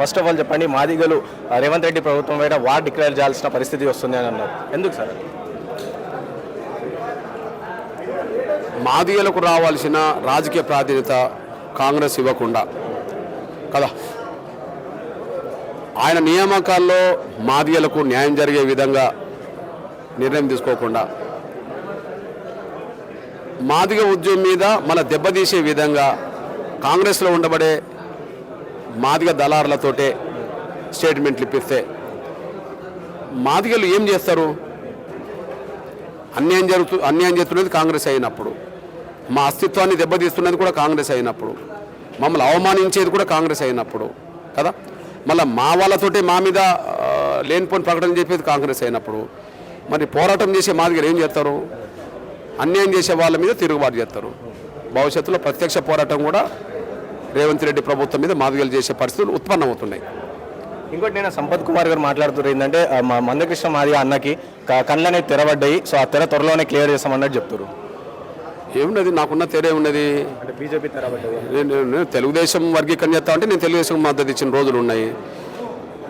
First of all చెప్పండి మాదిగలు రేవంత్ రెడ్డి ప్రభుత్వం బయట వార్ డిక్లేర్ చేయాల్సిన పరిస్థితి వస్తుంది అని అన్నారు. ఎందుకు సార్? మాదిగలకు రావాల్సిన రాజకీయ ప్రాధాన్యత కాంగ్రెస్ ఇవ్వకుండా. కదా? ఆయన నియామకాల్లో మాదిగలకు న్యాయం జరిగే విధంగా నిర్ణయం తీసుకోకుండా. మాదిగ ఉద్యమం మీద మన దెబ్బతీసే విధంగా కాంగ్రెస్లో ఉండబడే మాదిగ దళారులతోటే స్టేట్మెంట్లు ఇప్పిస్తే మాదిగలు ఏం చేస్తారు? అన్యాయం జరుగుతూ అన్యాయం చేస్తున్నది కాంగ్రెస్ అయినప్పుడు. మా అస్తిత్వాన్ని దెబ్బతీస్తున్నది కూడా కాంగ్రెస్ అయినప్పుడు. మమ్మల్ని అవమానించేది కూడా కాంగ్రెస్ అయినప్పుడు. కదా? మళ్ళీ మా వాళ్ళతోటే మా మీద లేనిపోని ప్రకటన చెప్పేది కాంగ్రెస్ అయినప్పుడు. మరి పోరాటం చేసే మాదిగలు ఏం చేస్తారు? అన్యాయం చేసే వాళ్ళ మీద తిరుగుబాటు చేస్తారు. భవిష్యత్తులో ప్రత్యక్ష పోరాటం కూడా రేవంత్ రెడ్డి ప్రభుత్వం మీద మాదిగలు చేసే పరిస్థితులు ఉత్పన్నమవుతున్నాయి. ఇంకోటి నేను సంపత్ కుమార్ గారు మాట్లాడుతున్నారు ఏంటంటే మా మందకృష్ణ మాది అన్నకి క- కళ్ళనే తెరబడ్డాయి సో ఆ తెర త్వరలోనే క్లియర్ చేస్తామన్నట్టు చెప్తారు ఏమున్నది? నాకున్న తేరే ఉన్నది. అంటే బీజేపీ నేను తెలుగుదేశం వర్గీకరణ చేస్తా అంటే నేను తెలుగుదేశం మద్దతు ఇచ్చిన రోజులు ఉన్నాయి.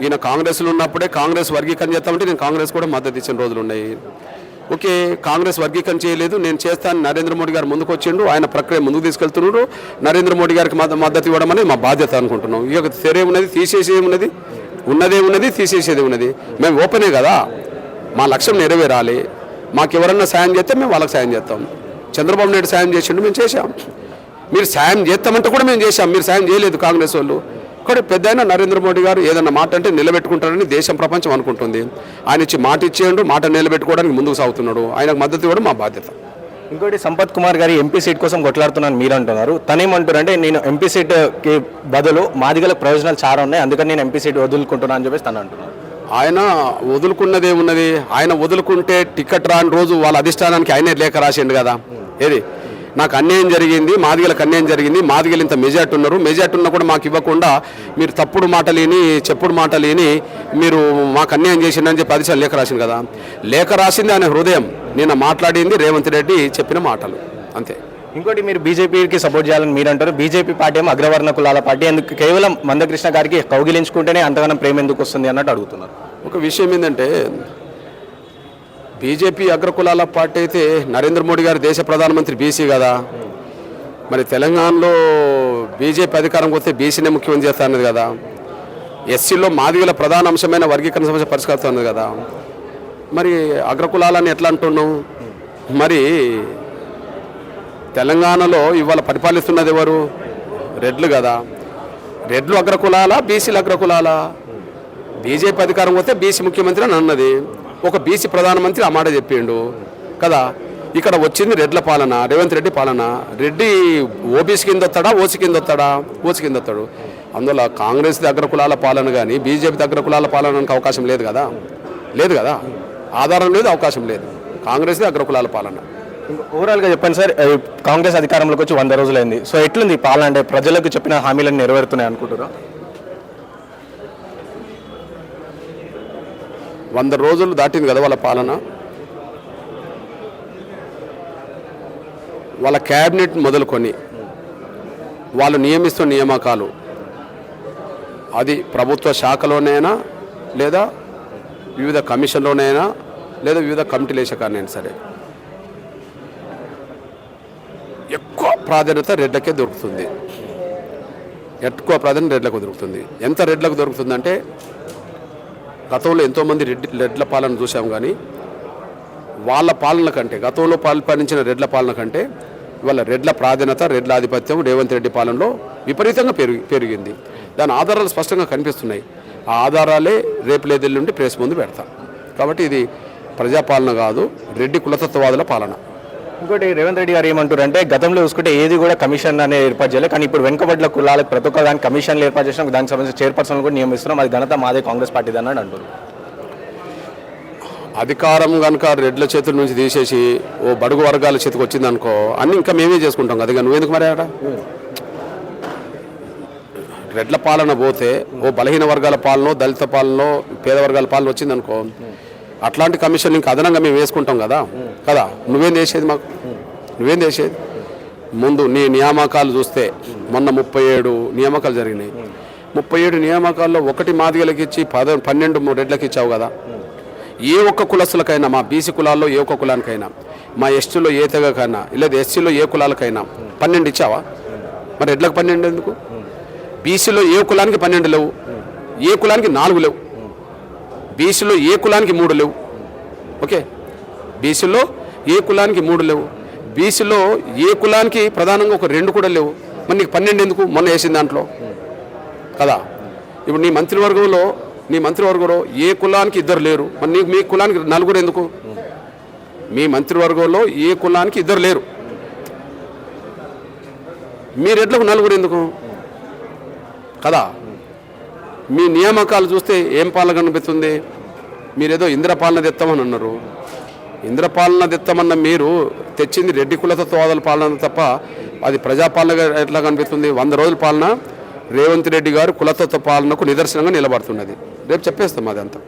ఈయన కాంగ్రెస్లో ఉన్నప్పుడే కాంగ్రెస్ వర్గీకరణ చేస్తామంటే నేను కాంగ్రెస్ కూడా మద్దతు ఇచ్చిన రోజులు ఉన్నాయి. ఓకే కాంగ్రెస్ వర్గీకరణ చేయలేదు నేను చేస్తాను నరేంద్ర మోడీ గారు ముందుకు వచ్చిండు ఆయన ప్రక్రియ ముందుకు తీసుకెళ్తున్నాడు నరేంద్ర మోడీ గారికి మద్దతు ఇవ్వడం అనేది మా బాధ్యత అనుకుంటున్నాం. యొక్క తెరే ఉన్నది తీసేసేది ఉన్నది ఉన్నదే ఉన్నది తీసేసేది ఉన్నది. మేము ఓపెనే కదా మా లక్ష్యం నెరవేరాలి. మాకు ఎవరన్నా సాయం చేస్తే మేము వాళ్ళకి సాయం చేస్తాం. చంద్రబాబు నాయుడు సాయం చేసిండు మేము చేశాం. మీరు సాయం చేస్తామంటే కూడా మేము చేశాం మీరు సాయం చేయలేదు కాంగ్రెస్ వాళ్ళు. కానీ పెద్ద అయినా నరేంద్ర మోడీ గారు ఏదన్నా మాట అంటే నిలబెట్టుకుంటారని దేశం ప్రపంచం అనుకుంటుంది. ఆయన ఇచ్చి మాట ఇచ్చేయండు మాట నిలబెట్టుకోవడానికి ముందుకు సాగుతున్నాడు. ఆయనకు మద్దతు ఇవ్వడం మా బాధ్యత. ఇంకోటి సంపత్ కుమార్ గారి ఎంపీ సీట్ కోసం కొట్లాడుతున్నాను మీరు అంటున్నారు తనేమంటారు అంటే నేను ఎంపీ సీట్కి బదులు మాదిగల ప్రయోజనాలు చాలా ఉన్నాయి అందుకని నేను ఎంపీ సీట్ వదులుకుంటున్నాను అని చెప్పేసి తను అంటున్నారు. ఆయన వదులుకున్నది ఏమున్నది? ఆయన వదులుకుంటే టికెట్ రాని రోజు వాళ్ళ అధిష్టానానికి ఆయనే లేఖ రాసిండు కదా. ఏది? నాకు అన్యాయం జరిగింది మాదిగలకు అన్యాయం జరిగింది మాదిగలు ఇంత మెజార్టీ ఉన్నారు. మెజార్టీ ఉన్నా కూడా మాకు ఇవ్వకుండా మీరు తప్పుడు మాటలు విని చెప్పుడు మాటలు విని మీరు మాకు అన్యాయం చేసిండని చెప్పి అధిష్టానం లేఖ రాసింది కదా. లేఖ రాసింది ఆయన హృదయం. నేను మాట్లాడింది రేవంత్ రెడ్డి చెప్పిన మాటలు. అంతే. ఇంకోటి మీరు బీజేపీకి సపోర్ట్ చేయాలని మీరు అంటారు. బీజేపీ పార్టీ ఏమో అగ్రవర్ణ కులాల పార్టీ. ఎందుకు కేవలం మందకృష్ణ గారికి కౌగిలించుకుంటేనే అంతగానం ప్రేమ ఎందుకు వస్తుంది అన్నట్టు అడుగుతున్నారు. ఒక విషయం ఏంటంటే బీజేపీ అగ్రకులాల పార్టీ అయితే నరేంద్ర మోడీ గారు దేశ ప్రధానమంత్రి బీసీ కదా. మరి తెలంగాణలో బీజేపీ అధికారంకి వస్తే బీసీనే ముఖ్యమంత్రి చేస్తా అన్నది కదా. ఎస్సీలో మాదిగల ప్రధాన అంశమైన వర్గీకరణ సమస్య పరిష్కరిస్తా కదా. మరి అగ్రకులాలని ఎట్లా అంటున్నాం మరి తెలంగాణలో ఇవాళ పరిపాలిస్తున్నది ఎవరు? రెడ్లు కదా. రెడ్లు అగ్రకులాలా బీసీలు అగ్రకులాలా? బీజేపీ అధికారం వస్తే బీసీ ముఖ్యమంత్రి అని అన్నది. ఒక బీసీ ప్రధానమంత్రి ఆ మాట చెప్పిండు. కదా? ఇక్కడ వచ్చింది రెడ్ల పాలన రేవంత్ రెడ్డి పాలన. రెడ్డి ఓబీసీ కింద వస్తాడా ఓసీ కింద వస్తాడా? ఓసీ కింద వస్తాడు. అందువల్ల కాంగ్రెస్ దగ్గర కులాల పాలన కానీ బీజేపీ దగ్గర కులాల పాలనకు అవకాశం లేదు కదా? లేదు కదా? ఆధారం లేదు అవకాశం లేదు. కాంగ్రెస్ అగ్ర కులాల పాలన. ఓవరాల్గా చెప్పండి సార్ కాంగ్రెస్ అధికారంలోకి వచ్చి వంద రోజులైంది. సో ఎట్లుంది పాలన? అంటే ప్రజలకు చెప్పిన హామీలను నెరవేరుతున్నాయి అనుకుంటారా వంద రోజులు దాటింది కదా వాళ్ళ పాలన. వాళ్ళ క్యాబినెట్ మొదలుకొని వాళ్ళు నియమిస్తున్న నియామకాలు. అది ప్రభుత్వ శాఖలోనైనా లేదా వివిధ కమిషన్లోనైనా లేదా వివిధ కమిటీలు వేసే సరే ఎక్కువ ప్రాధాన్యత రెడ్లకే దొరుకుతుంది. ఎక్కువ ప్రాధాన్యత రెడ్లకు దొరుకుతుంది. ఎంత రెడ్లకు దొరుకుతుందంటే గతంలో ఎంతోమంది రెడ్డి రెడ్ల పాలన చూసాం కానీ వాళ్ళ పాలన కంటే గతంలో పాలించిన రెడ్ల పాలన కంటే ఇవాళ రెడ్ల ప్రాధాన్యత రెడ్ల ఆధిపత్యం రేవంత్ రెడ్డి పాలనలో విపరీతంగా పెరిగి పెరిగింది. దాని ఆధారాలు స్పష్టంగా కనిపిస్తున్నాయి. ఆ ఆధారాలే రేపు లేదెల్లుండి ప్రెస్ ముందు పెడతాం. కాబట్టి ఇది ప్రజాపాలన కాదు రెడ్డి కులతత్వవాదుల పాలన. ఇంకోటి రేవంత్ రెడ్డి గారు ఏమంటారు అంటే గతంలో చూసుకుంటే ఏది కూడా కమిషన్ అనేది ఏర్పాటు చేయలేదు. కానీ ఇప్పుడు వెనుకబడ్ల కులాలకు ప్రతి ఒక్క దానికి కమిషన్లు ఏర్పాటు చేసిన దానికి సంబంధించిన చైర్పర్సన్ కూడా నియమిస్తున్నాం. అది ఘనత మాదే కాంగ్రెస్ పార్టీ అన్నాడు అంటారు అధికారం కనుక రెడ్ల చేతుల నుంచి తీసేసి ఓ బడుగు వర్గాల చేతికి వచ్చిందనుకో అన్ని ఇంకా మేమే చేసుకుంటాం కదా. ఇక నువ్వెందుకు మరి అక్కడ రెడ్ల పాలన పోతే ఓ బలహీన వర్గాల పాలన దళిత పాలన పేద వర్గాల పాలన వచ్చిందనుకో అట్లాంటి కమిషన్ ఇంకా అదనంగా మేము వేసుకుంటాం కదా. కదా? నువ్వేం చేసేది మాకు? నువ్వేం చేసేది? ముందు నీ నియామకాలు చూస్తే మొన్న ముప్పై ఏడు నియామకాలు జరిగినాయి. ముప్పై ఏడు నియామకాల్లో ఒకటి మాదిగలకి ఇచ్చి పద పన్నెండు మూడు రెడ్లకి ఇచ్చావు కదా. ఏ ఒక్క కులస్తులకైనా మా బీసీ కులాల్లో ఏ ఒక్క కులానికైనా మా ఎస్టీలో ఏ తెగకైనా లేదా ఎస్సీలో ఏ కులాలకైనా పన్నెండు ఇచ్చావా? మరి రెడ్లకు పన్నెండు ఎందుకు? బీసీలో ఏ కులానికి పన్నెండు లేవు? ఏ కులానికి నాలుగు లేవు? బీసీలో ఏ కులానికి మూడు లేవు. ఓకే? బీసీలో ఏ కులానికి మూడు లేవు. బీసీలో ఏ కులానికి ప్రధానంగా ఒక రెండు కూడా లేవు. మరి నీకు పన్నెండు ఎందుకు? మొన్న వేసిన దాంట్లో. కదా? ఇప్పుడు నీ మంత్రివర్గంలో నీ మంత్రివర్గంలో ఏ కులానికి ఇద్దరు లేరు? మరి నీకు మీ కులానికి నలుగురు ఎందుకు? మీ మంత్రివర్గంలో ఏ కులానికి ఇద్దరు లేరు? మీ రెడ్లకు నలుగురు ఎందుకు? కదా? మీ నియామకాలు చూస్తే ఏం పాలన కనిపిస్తుంది? మీరేదో ఇంద్రపాలన తెస్తామని అన్నారు. ఇంద్రపాలన తెస్తామన్న మీరు తెచ్చింది రెడ్డి కులత తోదల పాలన తప్ప అది ప్రజాపాలన ఎట్లా కనిపిస్తుంది? వంద రోజుల పాలన రేవంత్ రెడ్డి గారు కులతత్వ పాలనకు నిదర్శనంగా నిలబడుతున్నది. రేపు చెప్పేస్తాం అదంతా.